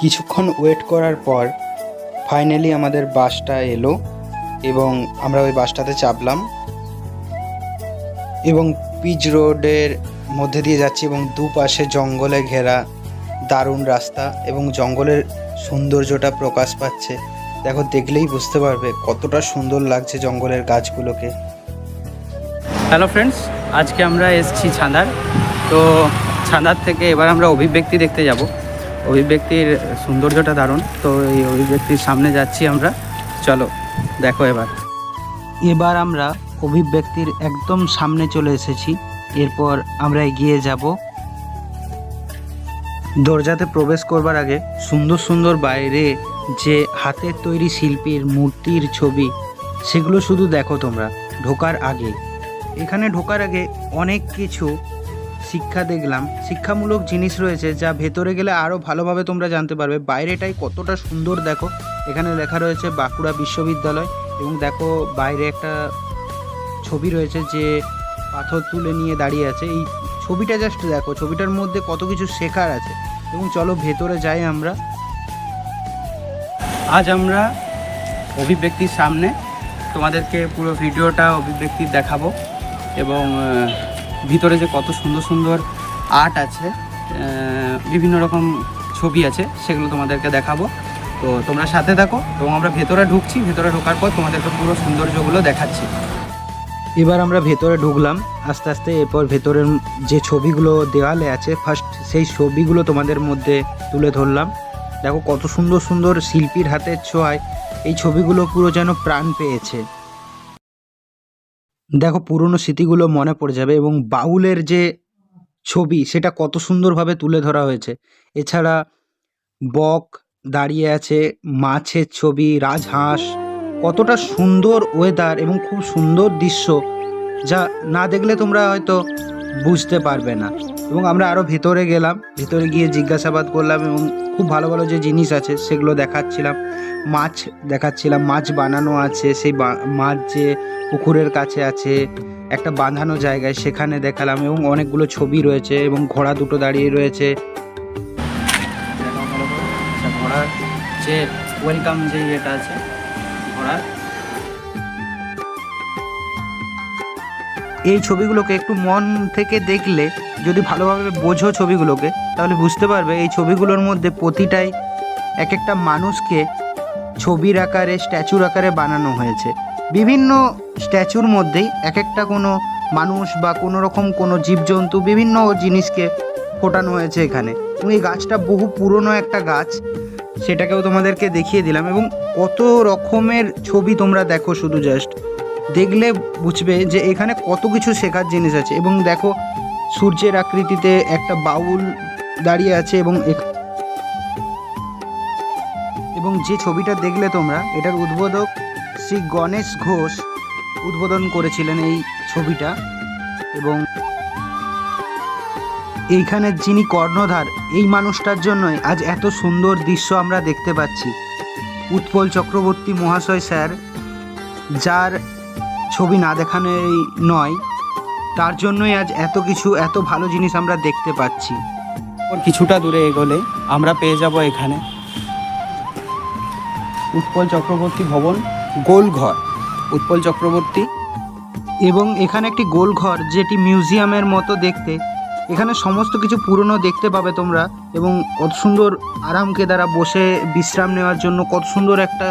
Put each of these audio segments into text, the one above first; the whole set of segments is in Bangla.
কিছুক্ষণ ওয়েট করার পর ফাইনালি আমাদের বাসটা এলো এবং আমরা ওই বাসটাতে চাপলাম এবং পিচ রোডের মধ্যে দিয়ে যাচ্ছি এবং দুপাশে জঙ্গলে ঘেরা দারুণ রাস্তা এবং জঙ্গলের সৌন্দর্যটা প্রকাশ পাচ্ছে। দেখো, দেখলেই বুঝতে পারবে কতটা সুন্দর লাগছে জঙ্গলের গাছগুলোকে। হ্যালো ফ্রেন্ডস আজকে আমরা এসেছি ছান্দার। তো ছান্দার থেকে এবার আমরা অভিব্যক্তি দেখতে যাব। অভিব্যক্তির সৌন্দর্যটা দারুণ। তো এই অভিব্যক্তির সামনে যাচ্ছি আমরা। চলো, দেখো এবার। এবার আমরা অভিব্যক্তির একদম সামনে চলে এসেছি। এরপর আমরা এগিয়ে যাব। দরজাতে প্রবেশ করবার আগে সুন্দর সুন্দর বাইরে যে হাতের তৈরি শিল্পীর মূর্তির ছবি, সেগুলো শুধু দেখো তোমরা, ঢোকার আগে। এখানে ঢোকার আগে অনেক কিছু শিক্ষা দেখলাম। শিক্ষামূলক জিনিস রয়েছে যা ভেতরে গেলে আরও ভালোভাবে তোমরা জানতে পারবে। বাইরেটাই কতটা সুন্দর দেখো। এখানে লেখা রয়েছে বাঁকুড়া বিশ্ববিদ্যালয় এবং দেখো বাইরে একটা ছবি রয়েছে যে পাথর তুলে নিয়ে দাঁড়িয়ে আছে। এই ছবিটা জাস্ট দেখো, ছবিটার মধ্যে কত কিছু শেখার আছে। এবং চলো ভেতরে যাই আমরা। আজ আমরা অভিব্যক্তির সামনে তোমাদেরকে পুরো ভিডিওটা অভিব্যক্তি দেখাবো এবং ভিতরে যে কত সুন্দর সুন্দর আর্ট আছে বিভিন্ন রকম ছবি আছে, সেগুলো তোমাদেরকে দেখাবো। তো তোমরা সাথে থাকো এবং আমরা ভেতরে ঢুকছি, ভেতরে ঢোকার পর তোমাদেরকে পুরো সৌন্দর্যগুলো দেখাচ্ছি। এবার আমরা ভেতরে ঢুকলাম, আস্তে আস্তে এরপর ভেতরের যে ছবিগুলো দেওয়ালে আছে ফার্স্ট সেই ছবিগুলো তোমাদের মধ্যে তুলে ধরলাম। দেখো কত সুন্দর সুন্দর শিল্পীর হাতের ছোঁয়ায় এই ছবিগুলো পুরো যেন প্রাণ পেয়েছে। দেখো, পুরনো স্মৃতিগুলো মনে পড়ে যাবে এবং বাউলের যে ছবি, সেটা কত সুন্দরভাবে তুলে ধরা হয়েছে। এছাড়া বক দাঁড়িয়ে আছে, মাছের ছবি, রাজহাঁস, কতটা সুন্দর ওয়েদার এবং খুব সুন্দর দৃশ্য, যা না দেখলে তোমরা হয়তো বুঝতে পারবে না। এবং আমরা আরও ভেতরে গেলাম, ভেতরে গিয়ে জিজ্ঞাসাবাদ করলাম এবং খুব ভালো ভালো যে জিনিস আছে সেগুলো দেখাচ্ছিলাম, মাছ দেখাচ্ছিলাম, মাছ বানানো আছে, সেই মাছ যে পুকুরের কাছে আছে, একটা বাঁধানো জায়গায় সেখানে দেখালাম এবং অনেকগুলো ছবি রয়েছে এবং ঘোড়া দুটো দাঁড়িয়ে রয়েছে। ঘোড়ার যে ওয়েলকাম যে ইয়েটা আছে, ঘোড়ার এই ছবিগুলোকে একটু মন থেকে দেখলে, যদি ভালোভাবে বোঝো ছবিগুলোকে, তাহলে বুঝতে পারবে এই ছবিগুলোর মধ্যে প্রতিটাই এক একটা মানুষকে ছবির আকারে, স্ট্যাচুর আকারে বানানো হয়েছে। বিভিন্ন স্ট্যাচুর মধ্যেই এক একটা কোনো মানুষ বা কোনো রকম কোনো জীবজন্তু বিভিন্ন জিনিসকে ফোটানো হয়েছে এখানে। এবং এই গাছটা বহু পুরনো একটা গাছ, সেটাকেও তোমাদেরকে দেখিয়ে দিলাম। এবং কত রকমের ছবি তোমরা দেখো শুধু জাস্ট দেখলে বুঝবে যে এখানে কত কিছু শেখার জিনিস আছে। এবং দেখো, সূর্যের আকৃতিতে একটা বাউল দাঁড়িয়ে আছে এবং এবং যে ছবিটা দেখলে তোমরা, এটার উদ্বোধক শ্রী গণেশ ঘোষ উদ্বোধন করেছিলেন এই ছবিটা। এবং এইখানে যিনি কর্ণধার, এই মানুষটার জন্যই আজ এত সুন্দর দৃশ্য আমরা দেখতে পাচ্ছি। উৎপল চক্রবর্তী মহাশয় স্যার, যার ছবি না দেখানোই নয়। তার জন্যই আজ এত কিছু এত ভালো জিনিস আমরা দেখতে পাচ্ছি। ওর কিছুটা দূরে এগোলে আমরা পেয়ে যাব এখানে। উৎপল চক্রবর্তী ভবন গোলঘর উৎপল চক্রবর্তী। এবং এখানে একটি গোলঘর যেটি মিউজিয়ামের মতো দেখতে। এখানে সমস্ত কিছু পুরনো দেখতে পাবে তোমরা। এবং কত সুন্দর আরামকে দ্বারা বসে বিশ্রাম নেওয়ার জন্য কত সুন্দর একটা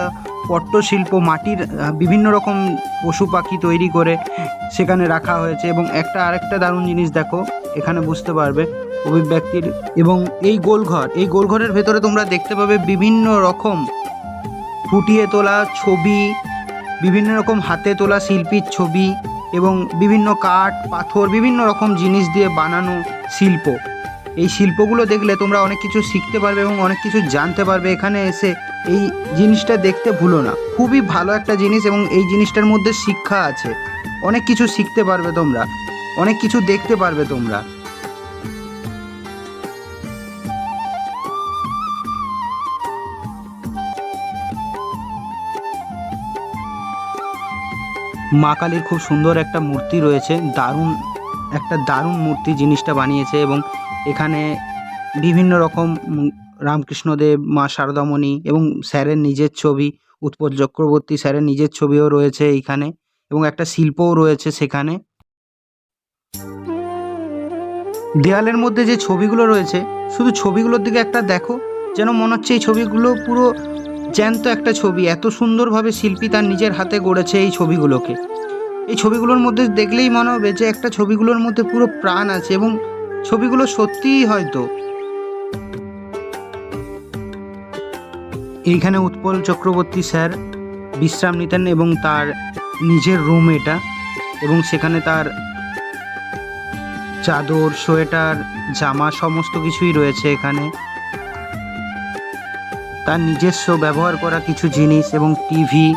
পট্টশিল্প, মাটির বিভিন্ন রকম পশু পাখি তৈরি করে সেখানে রাখা হয়েছে এবং একটা আরেকটা দারুণ জিনিস দেখো, এখানে বুঝতে পারবে অভিব্যক্তির। এবং এই গোলঘর, এই গোলঘরের ভেতরে তোমরা দেখতে পাবে বিভিন্ন রকম ফুটিয়ে তোলা ছবি, বিভিন্ন রকম হাতে তোলা শিল্পীর ছবি এবং বিভিন্ন কাঠ, পাথর, বিভিন্ন রকম জিনিস দিয়ে বানানো শিল্প। এই শিল্পগুলো দেখলে তোমরা অনেক কিছু শিখতে পারবে এবং অনেক কিছু জানতে পারবে। এখানে এসে এই জিনিসটা দেখতে ভুলো না। খুবই ভালো একটা জিনিস এবং এই জিনিসটার মধ্যে শিক্ষা আছে। অনেক কিছু শিখতে পারবে তোমরা। অনেক কিছু দেখতে পারবে তোমরা। মা কালীর খুব সুন্দর একটা মূর্তি রয়েছে। দারুণ, একটা দারুণ মূর্তি জিনিসটা বানিয়েছে এবং এখানে বিভিন্ন রকম রামকৃষ্ণদেব, মা শারদামণি এবং স্যারের নিজের ছবি, উৎপল চক্রবর্তী স্যারের নিজের ছবিও রয়েছে এইখানে এবং একটা শিল্পও রয়েছে সেখানে। দেয়ালের মধ্যে যে ছবিগুলো রয়েছে, শুধু ছবিগুলোর দিকে একটা দেখো, যেন মনে হচ্ছে এই ছবিগুলো পুরো জ্যান্ত একটা ছবি, এত সুন্দরভাবে শিল্পী তার নিজের হাতে গড়েছে এই ছবিগুলোকে। এই ছবিগুলোর মধ্যে দেখলেই মনে হবে যে একটা ছবিগুলোর মধ্যে পুরো প্রাণ আছে এবং ছবিগুলো সত্যিই হয়তো এইখানে উৎপল চক্রবর্তী স্যার বিশ্রাম নিতেন এবং তার নিজের রুম এটা এবং সেখানে তার চাদর, সোয়েটার, জামা সমস্ত কিছুই রয়েছে এখানে। তার নিজস্ব ব্যবহার করা কিছু জিনিস এবং টিভি,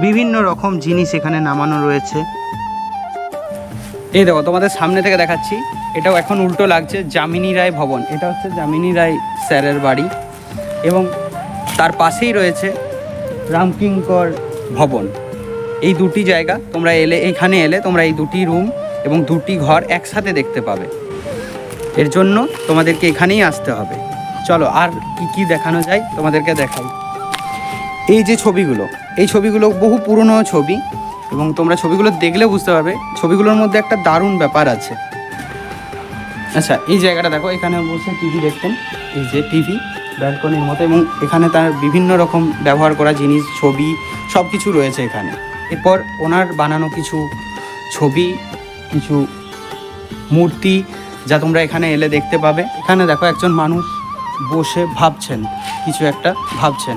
বিভিন্ন রকম জিনিস এখানে নামানো রয়েছে। এই দেখো, তোমাদের সামনে থেকে দেখাচ্ছি। এটাও এখন উল্টো লাগছে, যামিনী রায় ভবন। এটা হচ্ছে যামিনী রায় স্যারের বাড়ি। এবং তার পাশেই রয়েছে রামকিঙ্কর ভবন। এই দুটি জায়গা তোমরা এলে, এখানে এলে তোমরা এই দুটি রুম এবং দুটি ঘর একসাথে দেখতে পাবে। এর জন্য তোমাদেরকে এখানেই আসতে হবে। চলো, আর কি কি দেখানো যায় তোমাদেরকে দেখাই। এই যে ছবিগুলো, এই ছবিগুলো বহু পুরনো ছবি এবং তোমরা ছবিগুলো দেখলে বুঝতে পারবে, ছবিগুলোর মধ্যে একটা দারুণ ব্যাপার আছে। আচ্ছা এই জায়গাটা দেখো, এখানে বসে টিভি দেখতেন এই যে টিভি। ব্যালকনির মতো এবং এখানে তার বিভিন্ন রকম ব্যবহার করা জিনিস, ছবি সব কিছু রয়েছে এখানে। এরপর ওনার বানানো কিছু ছবি, কিছু মূর্তি যা তোমরা এখানে এলে দেখতে পাবে। এখানে দেখো একজন মানুষ বসে ভাবছেন, কিছু একটা ভাবছেন।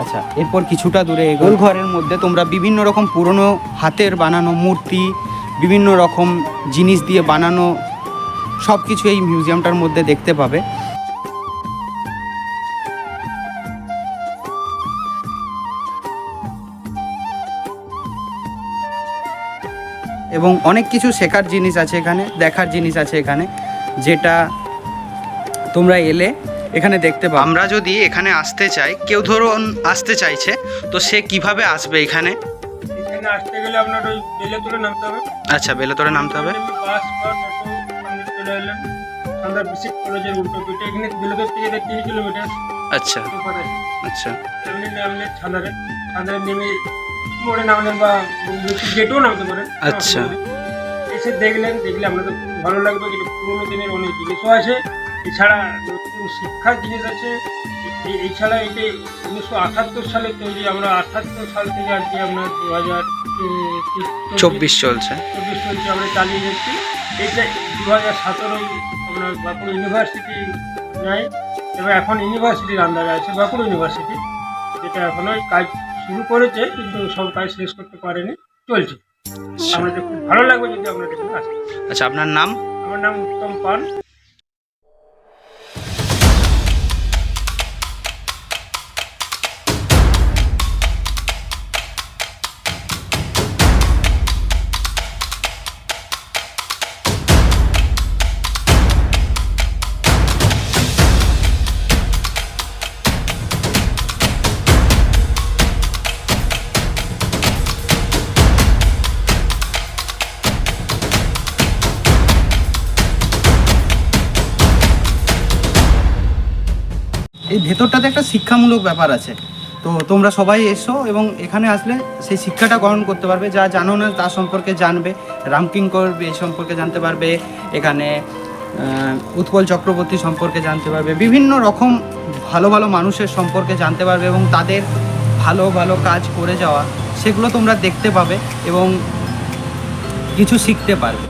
আচ্ছা এরপর কিছুটা দূরে গোল ঘরের মধ্যে তোমরা বিভিন্ন রকম পুরনো হাতের বানানো মূর্তি, বিভিন্ন রকম জিনিস দিয়ে বানানো সব কিছু এই মিউজিয়ামটার মধ্যে দেখতে পাবে। এবং অনেক কিছু শেখার জিনিস আছে এখানে দেখার জিনিস আছে এখানে যেটা তোমরা এলে এখানে দেখতে পাবে। আমরা যদি এখানে আসতে চাই কেউ ধরুন আসতে চাইছে তো সে কীভাবে আসবে এখানে? এখানে আসতে গেলে আপনার ওই বেলে তুলে নামতে হবে। আচ্ছা বেলেতরে নামতে হবে। বাস বা টোটো চলে এলেন। সন্ধ্যা বিসিক কলেজের উল্টো পিঠে এখানে বেলেদর থেকে এটা তিন কিলোমিটার আচ্ছা। আচ্ছা। এমনি নেমে মোড়ে নামলেন বা গেটেও নামতে পারেন। আচ্ছা। এসে দেখলেন দেখলে আপনাদের ভালো লাগবে যেটা পুরোনো দিনের অনেক জিনিসও আছে। এছাড়া নতুন শিক্ষার জিনিস আছে। এছাড়া এটা উনিশশো আঠাত্তর সালে তৈরি আমরা আঠাত্তর সাল থেকে আজকে আমরা দু হাজার চব্বিশ চলছে। চব্বিশ চলছে আমরা চালিয়ে যাচ্ছি। এইটা দু হাজার সতেরোই আপনার বাঁকুড়া ইউনিভার্সিটি নেয় এবং এখন ইউনিভার্সিটির আন্ডারে আছে বাঁকুড়া ইউনিভার্সিটি যেটা এখনও কাজ শুরু করেছে কিন্তু সব কাজ শেষ করতে পারেনি চলছে। আমাদের খুব ভালো লাগবে যদি আপনার আচ্ছা আপনার নাম? আমার নাম উত্তম পান ভেতরটাতে একটা শিক্ষামূলক ব্যাপার আছে। তো তোমরা সবাই এসো এবং এখানে আসলে সেই শিক্ষাটা গ্রহণ করতে পারবে। যা জানো না তার সম্পর্কে জানবে। রামকিঙ্কর এই সম্পর্কে জানতে পারবে। এখানে উৎপল চক্রবর্তী সম্পর্কে জানতে পারবে। বিভিন্ন রকম ভালো ভালো মানুষের সম্পর্কে জানতে পারবে এবং তাদের ভালো ভালো কাজ করে যাওয়া, সেগুলো তোমরা দেখতে পাবে এবং কিছু শিখতে পারবে।